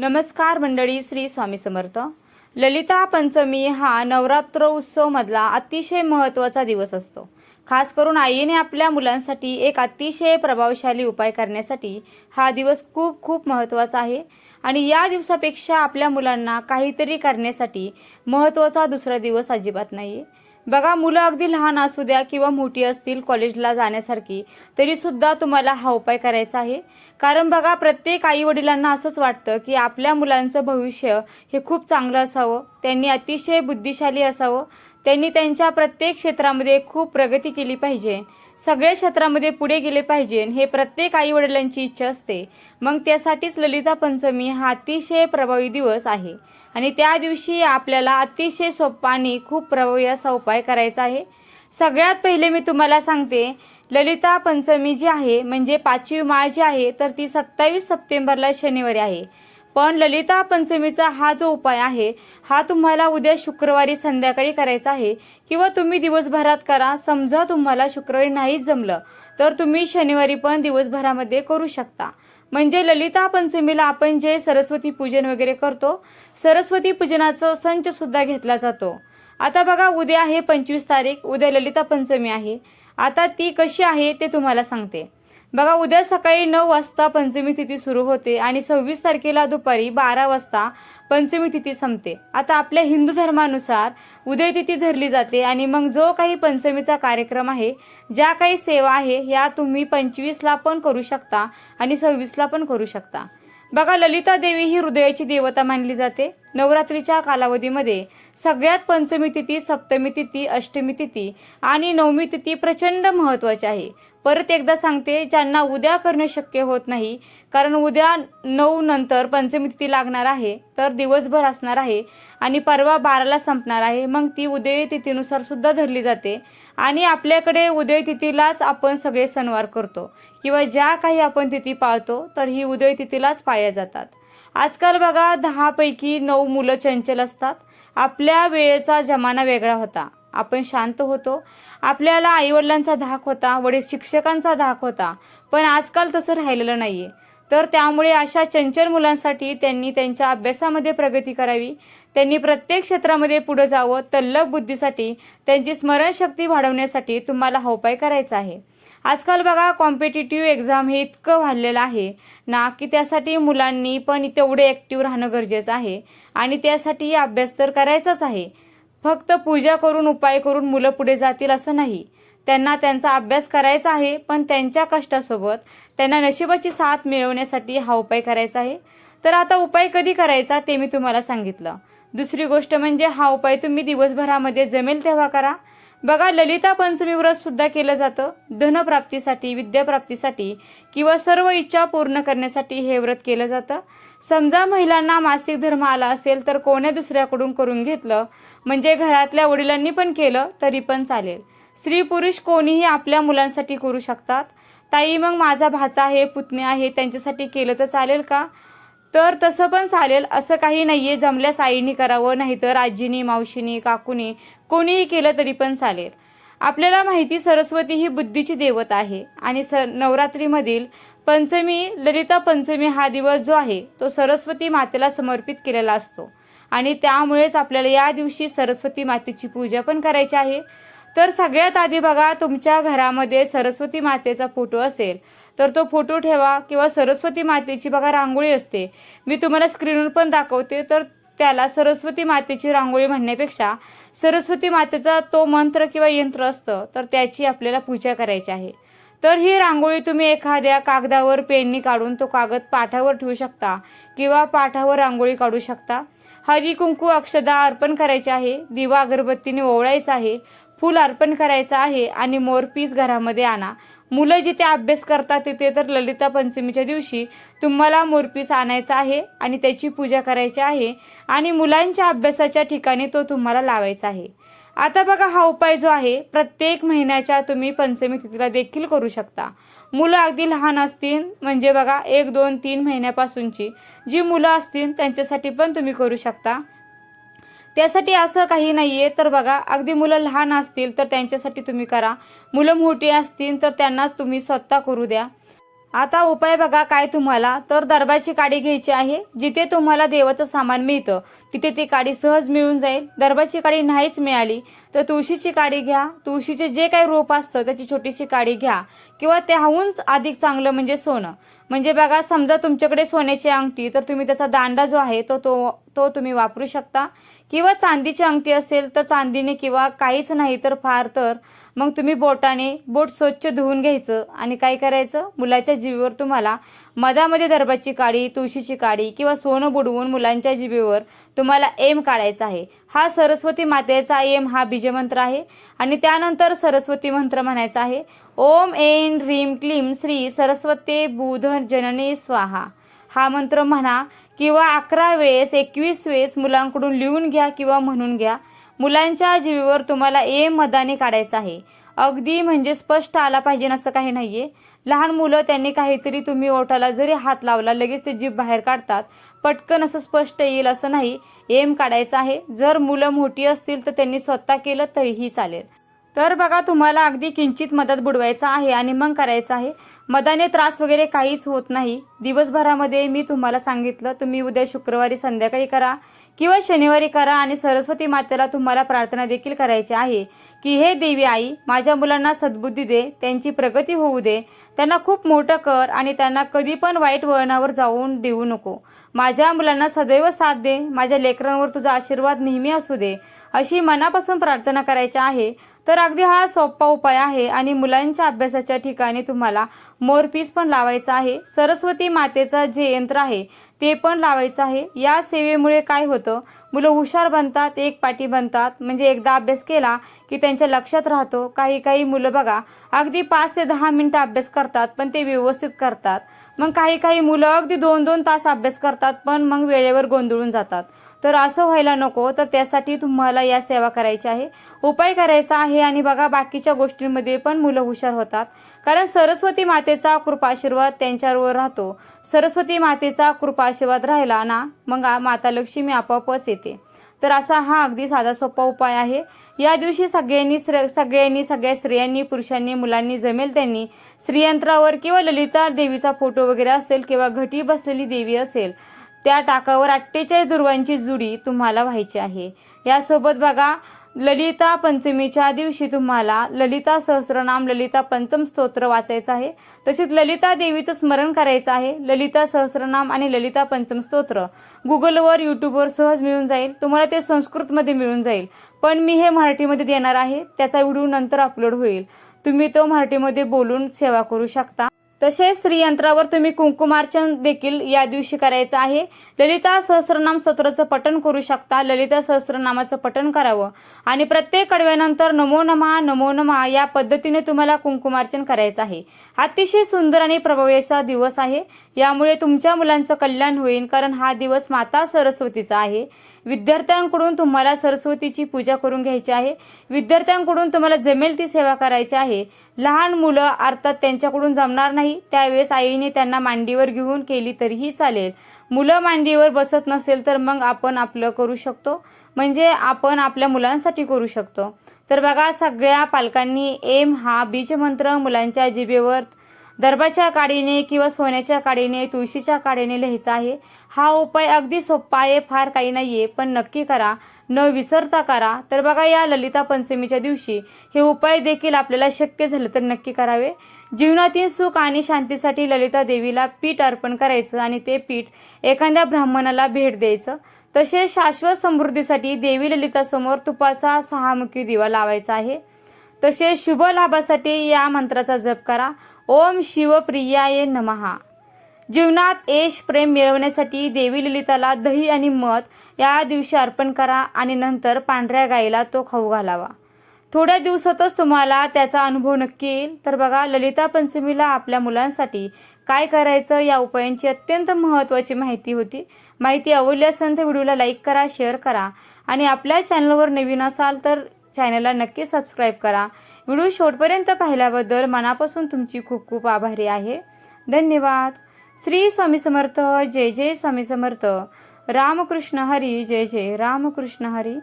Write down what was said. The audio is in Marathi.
नमस्कार मंडळी श्री स्वामी समर्थ. ललिता पंचमी हा नवरात्र उत्सवमधला अतिशय महत्त्वाचा दिवस असतो. खास करून आईने आपल्या मुलांसाठी एक अतिशय प्रभावशाली उपाय करण्यासाठी हा दिवस खूप खूप महत्त्वाचा आहे. आणि या दिवसापेक्षा आपल्या मुलांना काहीतरी करण्यासाठी महत्त्वाचा दुसरा दिवस अजिबात नाही. आहे बघा मुलं अगदी लहान असू द्या किंवा मोठी असतील कॉलेजला जाण्यासारखी तरीसुद्धा तुम्हाला हा उपाय करायचा आहे. कारण बघा प्रत्येक आईवडिलांना असंच वाटतं की आपल्या मुलांचं भविष्य हे खूप चांगलं असावं. त्यांनी अतिशय बुद्धिशाली असावं. त्यांनी त्यांच्या प्रत्येक क्षेत्रामध्ये खूप प्रगती केली पाहिजे. सगळ्या क्षेत्रामध्ये पुढे गेले पाहिजे हे प्रत्येक आईवडिलांची इच्छा असते. मग त्यासाठीच ललिता पंचमी हा अतिशय प्रभावी दिवस आहे. आणि त्या दिवशी आपल्याला अतिशय सोपा आणि खूप प्रभावी असा उपाय करायचा आहे. सगळ्यात पहिले मी तुम्हाला सांगते ललिता पंचमी जी आहे म्हणजे पाचवी माळ जी आहे तर ती सत्तावीस सप्टेंबरला शनिवारी आहे. पण ललिता पंचमीचा हा जो उपाय आहे हा तुम्हाला उद्या शुक्रवारी संध्याकाळी करायचा आहे. किंवा तुम्ही दिवसभरात करा समजा तुम्हाला शुक्रवारी नाहीच जमलं तर तुम्ही शनिवारी पण दिवसभरामध्ये करू शकता. म्हणजे ललिता पंचमीला आपण जे सरस्वती पूजन वगैरे करतो सरस्वती पूजनाचं संच सुद्धा घेतला जातो. आता बघा उद्या आहे पंचवीस तारीख उद्या ललिता पंचमी आहे. आता ती कशी आहे ते तुम्हाला सांगते. बघा उद्या सकाळी नऊ वाजता पंचमी तिथी सुरू होते आणि सव्वीस तारखेला दुपारी बारा वाजता पंचमी तिथी संपते. आता आपल्या हिंदू धर्मानुसार उदय तिथी धरली जाते आणि मग जो काही पंचमीचा कार्यक्रम आहे ज्या काही सेवा आहे या तुम्ही पंचवीसला पण करू शकता आणि सव्वीसला पण करू शकता. बघा ललिता देवी ही हृदयाची देवता मानली जाते. नवरात्रीच्या कालावधीमध्ये सगळ्यात पंचमी तिथी सप्तमी तिथी अष्टमी तिथी आणि नवमी तिथी प्रचंड महत्त्वाची आहे. परत एकदा सांगते ज्यांना उद्या करणं शक्य होत नाही कारण उद्या नऊ नंतर पंचमी तिथी लागणार आहे तर दिवसभर असणार आहे आणि परवा बाराला संपणार आहे. मग ती उदय तिथीनुसार सुद्धा धरली जाते आणि आपल्याकडे उदय तिथीलाच आपण सगळे सणवार करतो. किंवा ज्या काही आपण तिथी पाळतो तर ही उदय तिथीलाच वाया जातात. आजकाल बघा दहापैकी नऊ मुलं चंचल असतात. आपल्या वेळेचा जमाना वेगळा होता. आपण शांत होतो. आपल्याला आईवडिलांचा धाक होता वडील शिक्षकांचा धाक होता. पण आजकाल तसं राहिलेलं नाही आहे तर त्यामुळे अशा चंचल मुलांसाठी त्यांनी त्यांच्या अभ्यासामध्ये प्रगती करावी. त्यांनी प्रत्येक क्षेत्रामध्ये पुढं जावं. तल्लक बुद्धीसाठी त्यांची स्मरणशक्ती वाढवण्यासाठी तुम्हाला हा उपाय करायचा आहे. आजकाल बघा कॉम्पिटेटिव्ह एक्झाम हे इतकं वाढलेलं आहे ना की त्यासाठी मुलांनी पण तेवढे ॲक्टिव्ह राहणं गरजेचं आहे. आणि त्यासाठी अभ्यास तर करायचाच आहे. फक्त पूजा करून उपाय करून मुलं पुढे जातील असं नाही. त्यांना त्यांचा अभ्यास करायचा आहे पण त्यांच्या कष्टासोबत त्यांना नशिबाची साथ मिळवण्यासाठी हा उपाय करायचा आहे. तर आता उपाय कधी करायचा ते मी तुम्हाला सांगितलं. दुसरी गोष्ट म्हणजे हा उपाय तुम्ही दिवसभरामध्ये जमेल तेव्हा करा. बघा ललिता पंचमी व्रत सुद्धा केलं जातं. धनप्राप्तीसाठी विद्याप्राप्तीसाठी किंवा सर्व इच्छा पूर्ण करण्यासाठी हे व्रत केलं जातं. समजा महिलांना मासिक धर्म आला असेल तर कोण्या दुसऱ्याकडून करून घेतलं? म्हणजे घरातल्या वडिलांनी पण केलं तरी पण चालेल. स्त्री पुरुष कोणीही आपल्या मुलांसाठी करू शकतात. ताई मग माझा भाचा आहे पुतणे आहे त्यांच्यासाठी केलं तर चालेल का? तर तसं पण चालेल. असं काही नाही आहे जमल्यास आईने करावं नाही तर आजीनी मावशीनी काकूनी कोणीही केलं तरी पण चालेल. आपल्याला माहिती सरस्वती ही बुद्धीची देवता आहे. आणि स नवरात्रीमधील पंचमी ललिता पंचमी हा दिवस जो आहे तो सरस्वती मातेला समर्पित केलेला असतो. आणि त्यामुळेच आपल्याला या दिवशी सरस्वती मातेची पूजा पण करायची आहे. तर सगळ्यात आधी बघा तुमच्या घरामध्ये सरस्वती मातेचा फोटो असेल तर तो फोटो ठेवा किंवा सरस्वती मातेची बघा रांगोळी असते. मी तुम्हाला स्क्रीनवर पण दाखवते तर त्याला सरस्वती मातेची रांगोळी म्हणण्यापेक्षा सरस्वती मातेचा तो मंत्र किंवा यंत्र असतं तर त्याची आपल्याला पूजा करायची आहे. तर ही रांगोळी तुम्ही एखाद्या कागदावर पेननी काढून तो कागद पाठावर ठेवू शकता किंवा पाठावर रांगोळी काढू शकता. हळदी कुंकू अक्षदा अर्पण करायचे आहे दिवा अगरबत्तीने ओवळायचा आहे फूल अर्पण करायचं आहे आणि मोरपीस घरामध्ये आणा. मुलं जिथे अभ्यास करतात तिथे तर ललिता पंचमीच्या दिवशी तुम्हाला मोरपीस आणायचा आहे आणि त्याची पूजा करायची आहे आणि मुलांच्या अभ्यासाच्या ठिकाणी तो तुम्हाला लावायचा आहे. आता बघा हा उपाय जो आहे प्रत्येक महिन्याच्या तुम्ही पंचमी तिथीला देखील करू शकता. मुलं अगदी लहान असतील म्हणजे बघा एक दोन तीन महिन्यापासूनची. जी मुलं असतील त्यांच्यासाठी पण तुम्ही करू शकता. त्यासाठी असं काही नाही आहे तर बघा अगदी मुलं लहान असतील तर त्यांच्यासाठी तुम्ही करा. मुलं मोठी असतील तर त्यांना तुम्ही स्वतः करू द्या. आता उपाय बघा काय तुम्हाला. तर दरबारची काडी घ्यायची आहे. जिथे तुम्हाला देवाचं सामान मिळतं तिथे ती काडी सहज मिळून जाईल. दरबारची काडी नाहीच मिळाली तर तुळशीची काडी घ्या. तुळशीचे जे काही रोप असतं त्याची छोटीशी काडी घ्या. किंवा त्याहून अधिक चांगलं म्हणजे सोनं. म्हणजे बघा समजा तुमच्याकडे सोन्याची अंगठी तर तुम्ही त्याचा दांडा जो आहे तो तो तो तुम्ही वापरू शकता. किंवा चांदीची अंगठी असेल तर चांदीने किंवा काहीच नाही तर फार तर. मग तुम्ही बोटाने बोट स्वच्छ धुवून घ्यायचं आणि काय करायचं? मुलाच्या जीवेवर तुम्हाला मधामध्ये दरबाची काडी तुळशीची काडी किंवा सोनं बुडवून मुलांच्या जीवेवर तुम्हाला एम काढायचा आहे. हा सरस्वती मातेचा एम हा बीजमंत्र आहे. आणि त्यानंतर सरस्वती मंत्र म्हणायचा आहे. ओम एन ह्रीम क्लीम श्री सरस्वती बुध जननी स्वाहा. हा मंत्र म्हणा किंवा अकरा वेळेस एकवीस वेळेस मुलांकडून लिहून घ्या किंवा म्हणून घ्या. मुलांच्या जीवीवर तुम्हाला एम मदाने काढायचं आहे. अगदी म्हणजे स्पष्ट आला पाहिजे असं काही नाहीये. लहान मुलं त्यांनी काहीतरी तुम्ही ओठाला जरी हात लावला लगेच ते जीभ बाहेर काढतात. पटकन असं स्पष्ट येईल असं नाही. एम काढायचं आहे. जर मुलं मोठी असतील तर त्यांनी स्वतः केलं तरीही चालेल. तर बघा तुम्हाला अगदी किंचित मदत बुडवायचा आहे आणि मग करायचं आहे. मदाने त्रास वगैरे काहीच होत नाही. दिवसभरामध्ये मी तुम्हाला सांगितलं तुम्ही उद्या शुक्रवारी संध्याकाळी करा किंवा शनिवारी करा आणि सरस्वती मातेला तुम्हाला प्रार्थना देखील करायची आहे की हे देवी आई माझ्या मुलांना सद्बुद्धी दे त्यांची प्रगती होऊ दे. त्यांना खूप मोठं कर आणि त्यांना कधी पण वाईट वळणावर जाऊन देऊ नको. माझ्या मुलांना सदैव साथ दे. माझ्या लेकरांवर तुझा आशीर्वाद नेहमी असू दे. अशी मनापासून प्रार्थना करायची आहे. तर अगदी हा सोपा उपाय आहे आणि मुलांच्या अभ्यासाच्या ठिकाणी तुम्हाला मोरपीस पण लावायचा आहे. सरस्वती मातेचं जे यंत्र आहे ते पण लावायचं आहे. या सेवेमुळे काय होतं? मुलं हुशार बनतात एक पाठी बनतात. म्हणजे एकदा अभ्यास केला की त्यांच्या लक्षात राहतो. काही काही मुलं बघा अगदी पाच ते दहा मिनटं अभ्यास करतात पण ते व्यवस्थित करतात. मग काही काही मुलं अगदी दोन दोन तास अभ्यास करतात पण मग वेळेवर गोंधळून जातात. तर असं व्हायला नको तर त्यासाठी तुम्हाला या सेवा करायची आहे. उपाय करायचा आहे आणि बघा बाकीच्या गोष्टींमध्ये पण मुलं हुशार होतात. कारण सरस्वती मातेचा कृपाशीर्वाद त्यांच्यावर राहतो. सरस्वती मातेचा कृपाशीर्वाद राहिला ना मग माता लक्ष्मी आपोआपच येते. तर असा हा अगदी साधा सोपा उपाय आहे. या दिवशी सगळ्यांनी सगळ्यांनी सगळ्या स्त्रियांनी पुरुषांनी मुलांनी जमेल त्यांनी श्रीयंत्रावर किंवा ललिता देवीचा फोटो वगैरे असेल किंवा घटी बसलेली देवी असेल त्या टाकावर अठ्ठेचाळीस दुर्वांची जुडी तुम्हाला व्हायची आहे. यासोबत बघा ललिता पंचमीच्या दिवशी तुम्हाला ललिता सहस्रनाम ललिता पंचम स्तोत्र वाचायचं आहे. तसेच ललिता देवीचं स्मरण करायचं आहे. ललिता सहस्रनाम आणि ललिता पंचम स्तोत्र गुगलवर यूट्यूबवर सहज मिळून जाईल. तुम्हाला ते संस्कृतमध्ये मिळून जाईल. पण मी हे मराठीमध्ये देणार आहे. त्याचा व्हिडिओ नंतर अपलोड होईल. तुम्ही तो मराठीमध्ये बोलून सेवा करू शकता. तसेच स्त्रीयंत्रावर तुम्ही कुंकुमार्चन देखील या दिवशी करायचं आहे. ललिता सहस्रनाम स्तोत्राचं पठण करू शकता. ललिता सहस्रनामाचं पठण करावं. आणि प्रत्येक कडव्यानंतर नमो नमा नमो नमा या पद्धतीने तुम्हाला कुंकुमार्चन करायचं आहे. अतिशय सुंदर आणि प्रभावी असा दिवस आहे. यामुळे तुमच्या मुलांचं कल्याण होईल कारण हा दिवस माता सरस्वतीचा आहे. विद्यार्थ्यांकडून तुम्हाला सरस्वतीची पूजा करून घ्यायची आहे. विद्यार्थ्यांकडून तुम्हाला जमेल ती सेवा करायची आहे. लहान मुलं अर्थात त्यांच्याकडून जमणार नाही. नाही त्यावेळेस आईने त्यांना मांडीवर घेऊन केली तरीही चालेल. मुलं मांडीवर बसत नसेल तर मग आपण आपलं करू शकतो. म्हणजे आपण आपल्या मुलांसाठी करू शकतो. तर बघा सगळ्या पालकांनी एम हा बीजमंत्र मुलांच्या जिभेवर दर्भाच्या काडीने किंवा सोन्याच्या काडीने तुळशीच्या काडीने लिहायचा आहे. हा उपाय अगदी सोपा आहे फार काही नाही आहे पण नक्की करा. न विसरता करा. तर बघा या ललिता पंचमीच्या दिवशी हे उपाय देखील आपल्याला शक्य झालं तर नक्की करावे. जीवनातील सुख आणि शांतीसाठी ललिता देवीला पीठ अर्पण करायचं आणि ते पीठ एखाद्या ब्राह्मणाला भेट द्यायचं. तसेच शाश्वत समृद्धीसाठी देवी ललितासमोर तुपाचा सहामुखी दिवा लावायचा आहे. तसेच शुभ लाभासाठी या मंत्राचा जप करा. ओम शिवप्रियाय नमहा. जीवनात यश प्रेम मिळवण्यासाठी देवी ललिताला दही आणि मध या दिवशी अर्पण करा आणि नंतर पांढऱ्या गाईला तो खाऊ घालावा. थोड्या दिवसातच तुम्हाला त्याचा अनुभव नक्की येईल. तर बघा ललिता पंचमीला आपल्या मुलांसाठी काय करायचं या उपायांची अत्यंत महत्त्वाची माहिती होती. माहिती आवडली असेल तर व्हिडिओला लाईक करा शेअर करा आणि आपल्या चॅनलवर नवीन असाल तर चॅनलला नक्की सबस्क्राईब करा. व्हिडिओ शेवटपर्यंत पाहिल्याबद्दल मनापासून तुमची खूप खूप आभारी आहे. धन्यवाद. श्री स्वामी समर्थ. जय जय स्वामी समर्थ. रामकृष्ण हरी. जय जय रामकृष्ण हरी.